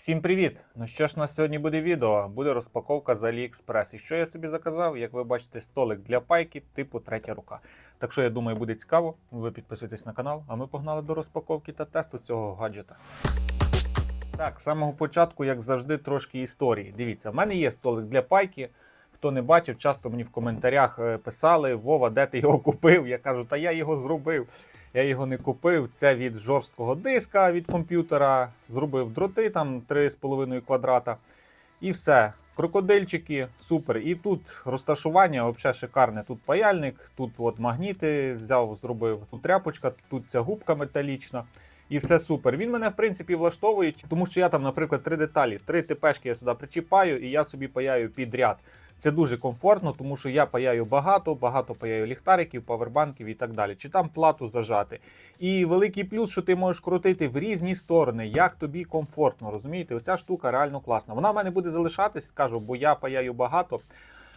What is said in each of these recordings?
Всім привіт! Ну що ж, у нас сьогодні буде відео, буде розпаковка з AliExpress. І що я собі заказав, як ви бачите, столик для пайки типу третя рука. Так що я думаю, буде цікаво. Ви підписуйтесь на канал, а ми погнали до розпаковки та тесту цього гаджета. Так, з самого початку, як завжди, трошки історії. Дивіться, в мене є столик для пайки. Хто не бачив, часто мені в коментарях е, писали: Вова, де ти його купив? Я кажу, та я його зробив. Я його не купив. Це від жорсткого диска від комп'ютера. Зробив дроти там 3,5 квадрата. І все. Крокодильчики, супер. І тут розташування взагалі шикарне. Тут паяльник, тут от магніти взяв, зробив. Тут тряпочка, тут ця губка металічна. І все супер. Він мене в принципі влаштовує, тому що я там, наприклад, три деталі, три ТПшки я сюди причіпаю, і я собі паяю підряд. Це дуже комфортно, тому що я паяю багато, багато паяю ліхтариків, павербанків і так далі. Чи там плату зажати. І великий плюс, що ти можеш крутити в різні сторони, як тобі комфортно. Розумієте, оця штука реально класна. Вона в мене буде залишатись, кажу, бо я паяю багато.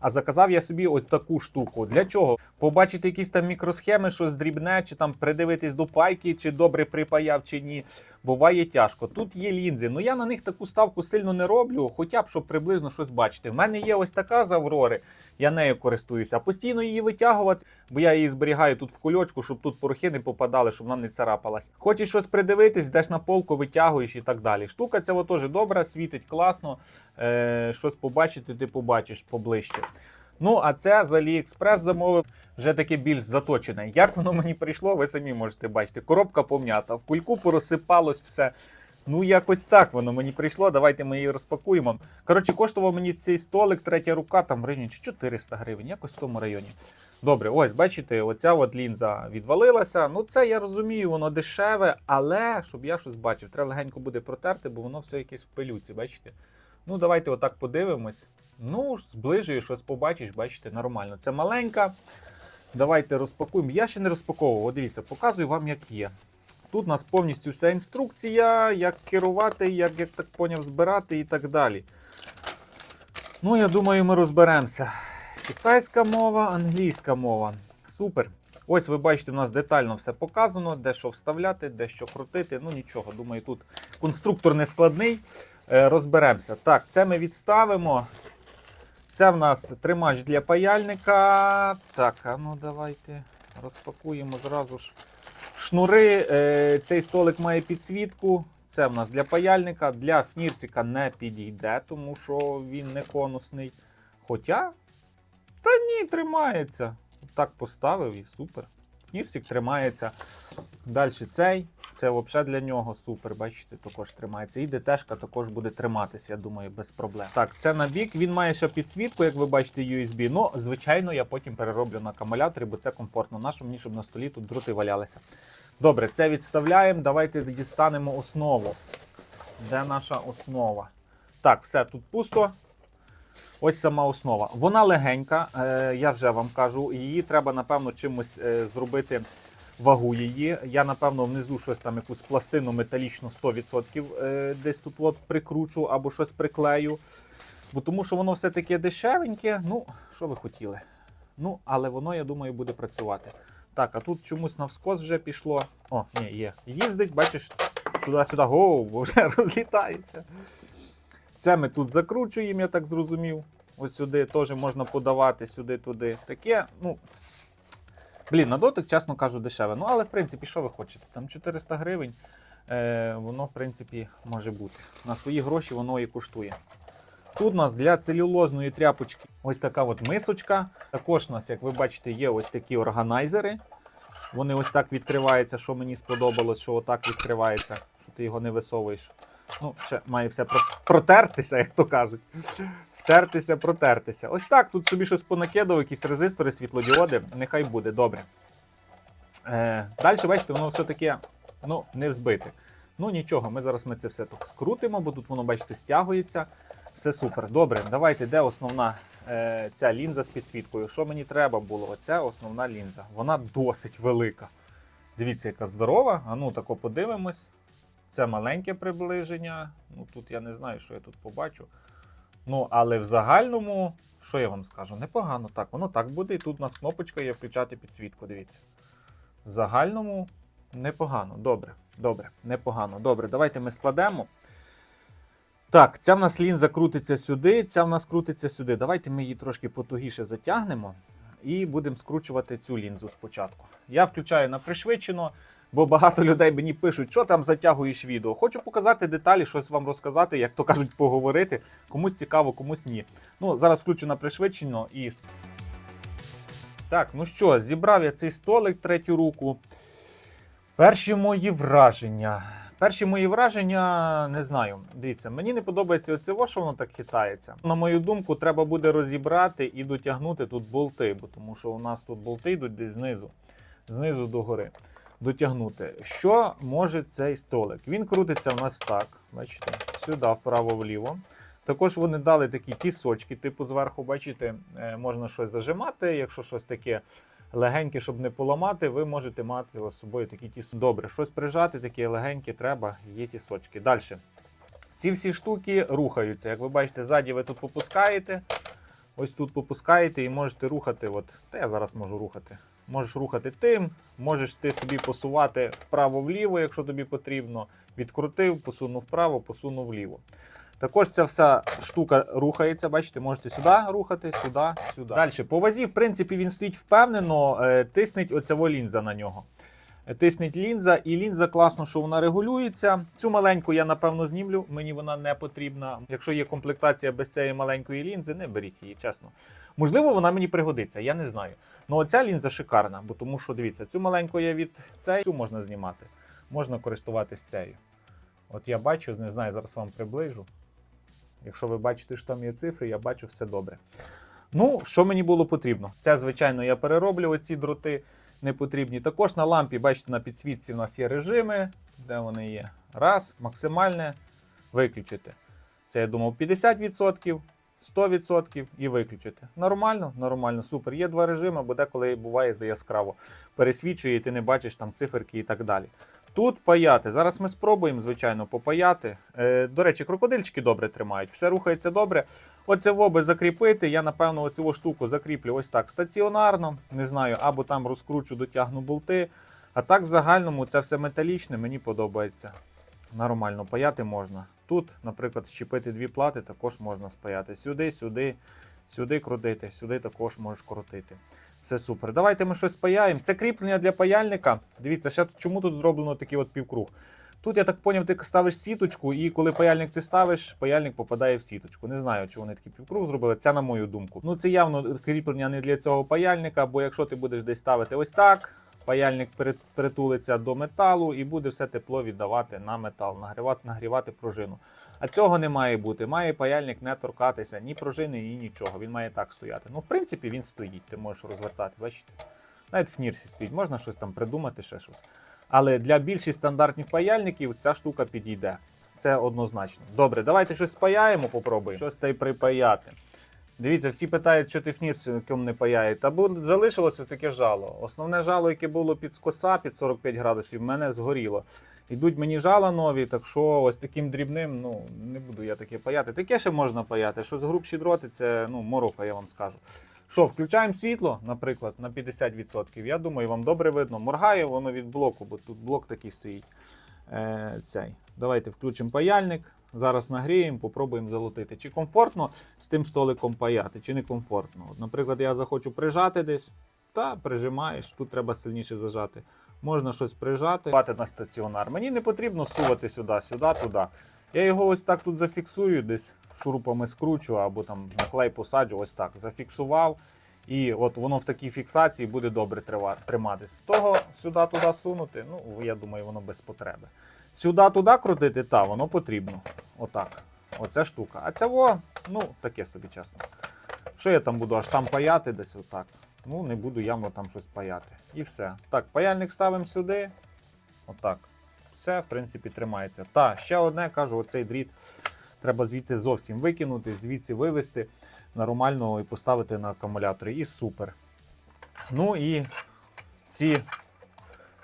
А заказав я собі ось таку штуку. Для чого? Побачити якісь там мікросхеми, щось дрібне, чи там придивитись до пайки, чи добре припаяв, чи ні. Буває тяжко. Тут є лінзи. Ну я на них таку ставку сильно не роблю, хоча б щоб приблизно щось бачити. В мене є ось така з Аврори, я нею користуюся. Постійно її витягувати, бо я її зберігаю тут в кульочку, щоб тут порохи не попадали, щоб вона не царапалась. Хочеш щось придивитись, йдеш на полку, витягуєш і так далі. Штука ця теж добра, світить класно. Е, щось побачити, ти побачиш поближче. Ну, а це з AliExpress замовив вже таке більш заточене. Як воно мені прийшло, ви самі можете бачити. Коробка пом'ята, в кульку порозсипалось все. Ну, якось так воно мені прийшло. Давайте ми її розпакуємо. Коротше, коштував мені цей столик, третя рука, там в районі 400 гривень, якось в тому районі. Добре, ось бачите, оця от лінза відвалилася. Ну, це я розумію, воно дешеве, але щоб я щось бачив, треба легенько буде протерти, бо воно все якесь в пилюці, бачите? Ну, давайте отак подивимось. Ну, зближую, щось побачиш, бачите, нормально. Це маленька. Давайте розпакуємо. Я ще не розпаковував. Дивіться, показую вам, як є. Тут у нас повністю вся інструкція, як керувати, як, як так поняв, збирати і так далі. Ну, я думаю, ми розберемося. Китайська мова, англійська мова. Супер. Ось ви бачите, у нас детально все показано, де що вставляти, де що крутити. Ну нічого, думаю, тут конструктор не складний. Е, Розберемося. Так, це ми відставимо. Це в нас тримач для паяльника. Так, а ну давайте розпакуємо зразу ж. Шнури. Е, Цей столик має підсвітку. Це в нас для паяльника. Для фнірсика не підійде, тому що він не конусний. Хоча. Та ні, тримається. Так поставив і супер. Фнірсик тримається. Далі цей. Це взагалі для нього супер. Бачите, також тримається. І ДТшка також буде триматися, я думаю, без проблем. Так, це на бік. Він має ще підсвітку, як ви бачите, USB. Ну, звичайно, я потім перероблю на акумуляторі, бо це комфортно. Нащо мені, щоб на столі тут дроти валялися. Добре, це відставляємо. Давайте дістанемо основу. Де наша основа? Так, все тут пусто. Ось сама основа. Вона легенька, е, я вже вам кажу. Її треба, напевно, чимось е, зробити вагу її. Я, напевно, внизу щось там, якусь пластину металічну 100% е, десь тут от прикручу або щось приклею. Бо тому що воно все таке дешевеньке. Ну, що ви хотіли? Ну, але воно, я думаю, буде працювати. Так, а тут чомусь навскос вже пішло. О, ні, є. Їздить, бачиш, туди-сюди, гоу, бо вже розлітається. Це ми тут закручуємо, я так зрозумів. Ось сюди теж можна подавати, сюди-туди. Таке, ну. Блін, на дотик, чесно кажу, дешеве. Ну, але в принципі, що ви хочете? Там 400 гривень. Е, воно, в принципі, може бути. На свої гроші воно і коштує. Тут у нас для целюлозної тряпочки ось така от мисочка. Також у нас, як ви бачите, є ось такі органайзери. Вони ось так відкриваються, що мені сподобалось, що отак відкривається, що ти його не висовуєш. Ну, ще має все протертися, як то кажуть. Втертися, протертися. Ось так. Тут собі щось понакидав, якісь резистори, світлодіоди. Нехай буде добре. Е, Далі, бачите, воно все таке ну, не взбите. Ну нічого, ми зараз ми це все так скрутимо, бо тут воно, бачите, стягується. Все супер. Добре, давайте, де основна е, ця лінза з підсвіткою? Що мені треба було? Оця основна лінза. Вона досить велика. Дивіться, яка здорова. А ну тако подивимось. Це маленьке приближення. Ну тут я не знаю, що я тут побачу. Ну, але в загальному, що я вам скажу, непогано так. Воно так буде. І тут у нас кнопочка є включати підсвітку. Дивіться. В загальному непогано. Добре, добре, непогано. Добре, давайте ми складемо. Так, ця в нас лінза крутиться сюди, ця в нас крутиться сюди. Давайте ми її трошки потугіше затягнемо і будемо скручувати цю лінзу спочатку. Я включаю на пришвидшено, бо багато людей мені пишуть, що там затягуєш відео. Хочу показати деталі, щось вам розказати, як то кажуть, поговорити. Комусь цікаво, комусь ні. Ну, зараз включу на пришвидшено і. Так, ну що, зібрав я цей столик третю руку. Перші мої враження. Перші мої враження не знаю. Дивіться, мені не подобається оце, що воно так хитається. На мою думку, треба буде розібрати і дотягнути тут болти, бо тому що у нас тут болти йдуть десь знизу, знизу до гори. Дотягнути. Що може цей столик? Він крутиться в нас так. Бачите, сюди, вправо-вліво. Також вони дали такі тісочки, типу зверху, бачите, е, можна щось зажимати, якщо щось таке легеньке, щоб не поламати, ви можете мати з собою такі тісочки. Добре, щось прижати, таке легеньке треба, є тісочки. Далі. Ці всі штуки рухаються. Як ви бачите, ззаді ви тут попускаєте. Ось тут попускаєте і можете рухати. От, та я зараз можу рухати. Можеш рухати тим, можеш ти собі посувати вправо-вліво, якщо тобі потрібно. Відкрутив, посунув вправо, посунув вліво. Також ця вся штука рухається, бачите, можете сюди рухати, сюди, сюди. Далі, по вазі, в принципі, він стоїть впевнено, тиснить оця лінза на нього. Тиснеть лінза, і лінза класно, що вона регулюється. Цю маленьку я напевно знімлю, мені вона не потрібна. Якщо є комплектація без цієї маленької лінзи, не беріть її, чесно. Можливо, вона мені пригодиться, я не знаю. Ну оця лінза шикарна, бо тому що дивіться, цю маленьку я від цієї, цю можна знімати. Можна користуватись цією. От я бачу, не знаю, зараз вам приближу. Якщо ви бачите, що там є цифри, я бачу все добре. Ну, що мені було потрібно? Це, звичайно, я перероблю оці дроти не потрібні. Також на лампі, бачите, на підсвітці у нас є режими, де вони є. Раз, максимальне виключити. Це я думав 50%, 100% і виключити. Нормально, нормально, супер. Є два режими, бо деколи буває за яскраво. Пересвічує, і ти не бачиш там циферки і так далі. Тут паяти. Зараз ми спробуємо, звичайно, попаяти. Е, до речі, крокодильчики добре тримають, все рухається добре. Оце воби закріпити. Я, напевно, оцю штуку закріплю ось так стаціонарно. Не знаю, або там розкручу, дотягну болти. А так, в загальному, це все металічне, мені подобається. Нормально паяти можна. Тут, наприклад, щепити дві плати, також можна спаяти. Сюди, сюди, сюди крутити, сюди також можеш крутити. Все супер. Давайте ми щось паяємо. Це кріплення для паяльника. Дивіться, ще чому тут зроблено такий от півкруг. Тут, я так поняв, ти ставиш сіточку, і коли паяльник ти ставиш, паяльник попадає в сіточку. Не знаю, чого вони такий півкруг зробили. Це на мою думку. Ну це явно кріплення не для цього паяльника, бо якщо ти будеш десь ставити ось так, паяльник притулиться до металу і буде все тепло віддавати на метал, нагрівати, нагрівати пружину. А цього не має бути. Має паяльник не торкатися ні пружини, ні нічого. Він має так стояти. Ну, в принципі, він стоїть. Ти можеш розвертати, бачите? Навіть в нірсі стоїть, можна щось там придумати, ще щось. Але для більшість стандартних паяльників ця штука підійде. Це однозначно. Добре, давайте щось спаяємо, попробуємо. Щось та й припаяти. Дивіться, всі питають, що ти нірсі ким не паяє. Та залишилося таке жало. Основне жало, яке було під скоса під 45 градусів, в мене згоріло. Йдуть мені жала нові, так що ось таким дрібним, ну не буду я таке паяти. Таке ще можна паяти. Що з грубші дроти, це ну, морока, я вам скажу. Що, включаємо світло, наприклад, на 50%. Я думаю, вам добре видно. Моргає воно від блоку, бо тут блок такий стоїть. Е, цей. Давайте включимо паяльник. Зараз нагріємо, попробуємо залутити. Чи комфортно з тим столиком паяти, чи не комфортно. От, наприклад, я захочу прижати десь, та прижимаєш, тут треба сильніше зажати. Можна щось прижати, Хватить на стаціонар. Мені не потрібно сувати сюди, сюди, туди. Я його ось так тут зафіксую, десь шурупами скручу або там на клей посаджу, ось так. Зафіксував. І от воно в такій фіксації буде добре. З того сюди туди сунути, ну я думаю, воно без потреби. Сюди туди крутити, та воно потрібно. Отак. Оця штука. А цього, ну, таке собі чесно. Що я там буду аж там паяти десь отак? Ну, не буду явно там щось паяти. І все. Так, паяльник ставимо сюди. Отак. Все, в принципі, тримається. Та, ще одне кажу, оцей дріт треба звідти зовсім викинути, звідси вивести нормально і поставити на акумуляторі. І супер. Ну і ці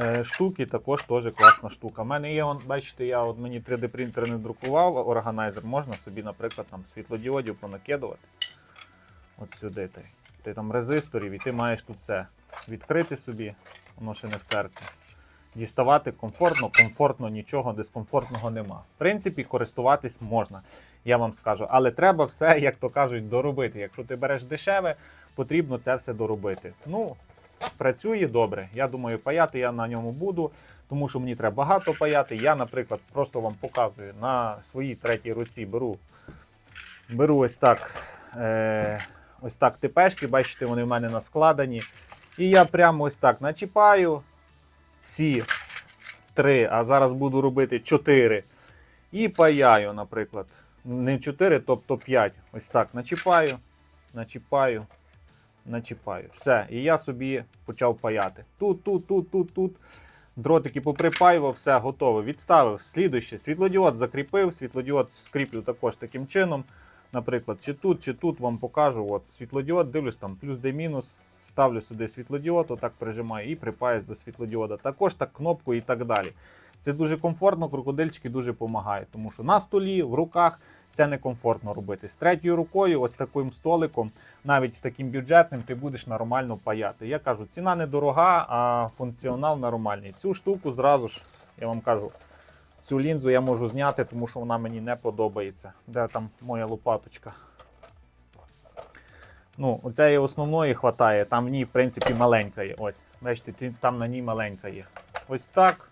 е, штуки також теж класна штука. У мене є, бачите, я от мені 3D принтер не друкував, органайзер можна собі, наприклад, там світлодіодів понакидувати. От сюди ти. Ти там резисторів, і ти маєш тут це відкрити собі, воно ще не втерте. діставати комфортно, комфортно нічого дискомфортного нема. В принципі, користуватись можна, я вам скажу. Але треба все, як то кажуть, доробити. Якщо ти береш дешеве, потрібно це все доробити. Ну, працює добре. Я думаю, паяти я на ньому буду, тому що мені треба багато паяти. Я, наприклад, просто вам показую на своїй третій руці беру, беру ось так. Е, ось так тепешки, бачите, вони в мене наскладені. І я прямо ось так начіпаю всі три, а зараз буду робити чотири. І паяю, наприклад. Не 4, тобто 5. Ось так начіпаю, начіпаю, начіпаю. Все. І я собі почав паяти. Тут, тут, тут, тут, тут. Дротики поприпаював, все готове. Відставив. Слідуще, світлодіод закріпив, світлодіод скріплю також таким чином. Наприклад, чи тут, чи тут вам покажу. От світлодіод, дивлюсь там плюс де мінус. Ставлю сюди світлодіод, отак прижимаю і припаюсь до світлодіода. Також так кнопку і так далі. Це дуже комфортно, крокодильчики дуже допомагають, тому що на столі, в руках це некомфортно робити. З третьою рукою, ось таким столиком, навіть з таким бюджетним, ти будеш нормально паяти. Я кажу, ціна недорога, а функціонал нормальний. Цю штуку зразу ж, я вам кажу, цю лінзу я можу зняти, тому що вона мені не подобається. Де там моя лопаточка? Ну, оцеї основної хватає, там в ній, в принципі, маленька є. Ось. Бачите, там на ній маленька є. Ось так.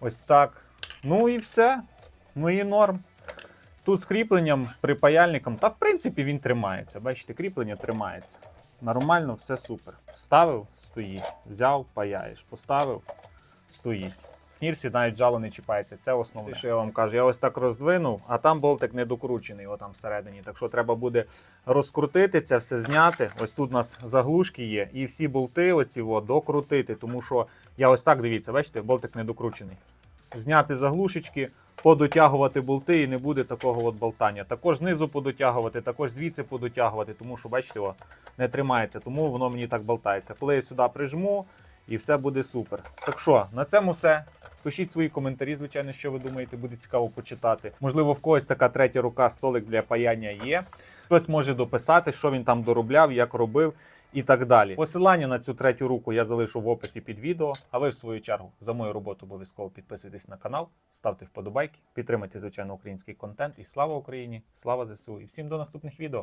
Ось так. Ну і все. Ну і норм. Тут з кріпленням, припаяльником, та в принципі він тримається. Бачите, кріплення тримається. Нормально, все супер. Вставив, стоїть. Взяв, паяєш. Поставив, стоїть. В навіть жало не чіпається. Це основне. Що я вам кажу, я ось так роздвинув, а там болтик не докручений, отам всередині. Так що треба буде розкрутити це все зняти. Ось тут у нас заглушки є, і всі болти оці о, докрутити, тому що я ось так дивіться, бачите, болтик не докручений. Зняти заглушечки, подотягувати болти і не буде такого от болтання. Також знизу подотягувати, також звідси подотягувати, тому що, бачите, о, не тримається, тому воно мені так болтається. Коли я сюди прижму, і все буде супер. Так що, на цьому все. Пишіть свої коментарі, звичайно, що ви думаєте, буде цікаво почитати. Можливо, в когось така третя рука столик для паяння є. Хтось може дописати, що він там доробляв, як робив і так далі. Посилання на цю третю руку я залишу в описі під відео. А ви, в свою чергу, за мою роботу обов'язково підписуйтесь на канал, ставте вподобайки, підтримайте, звичайно, український контент. І слава Україні! Слава ЗСУ! І всім до наступних відео!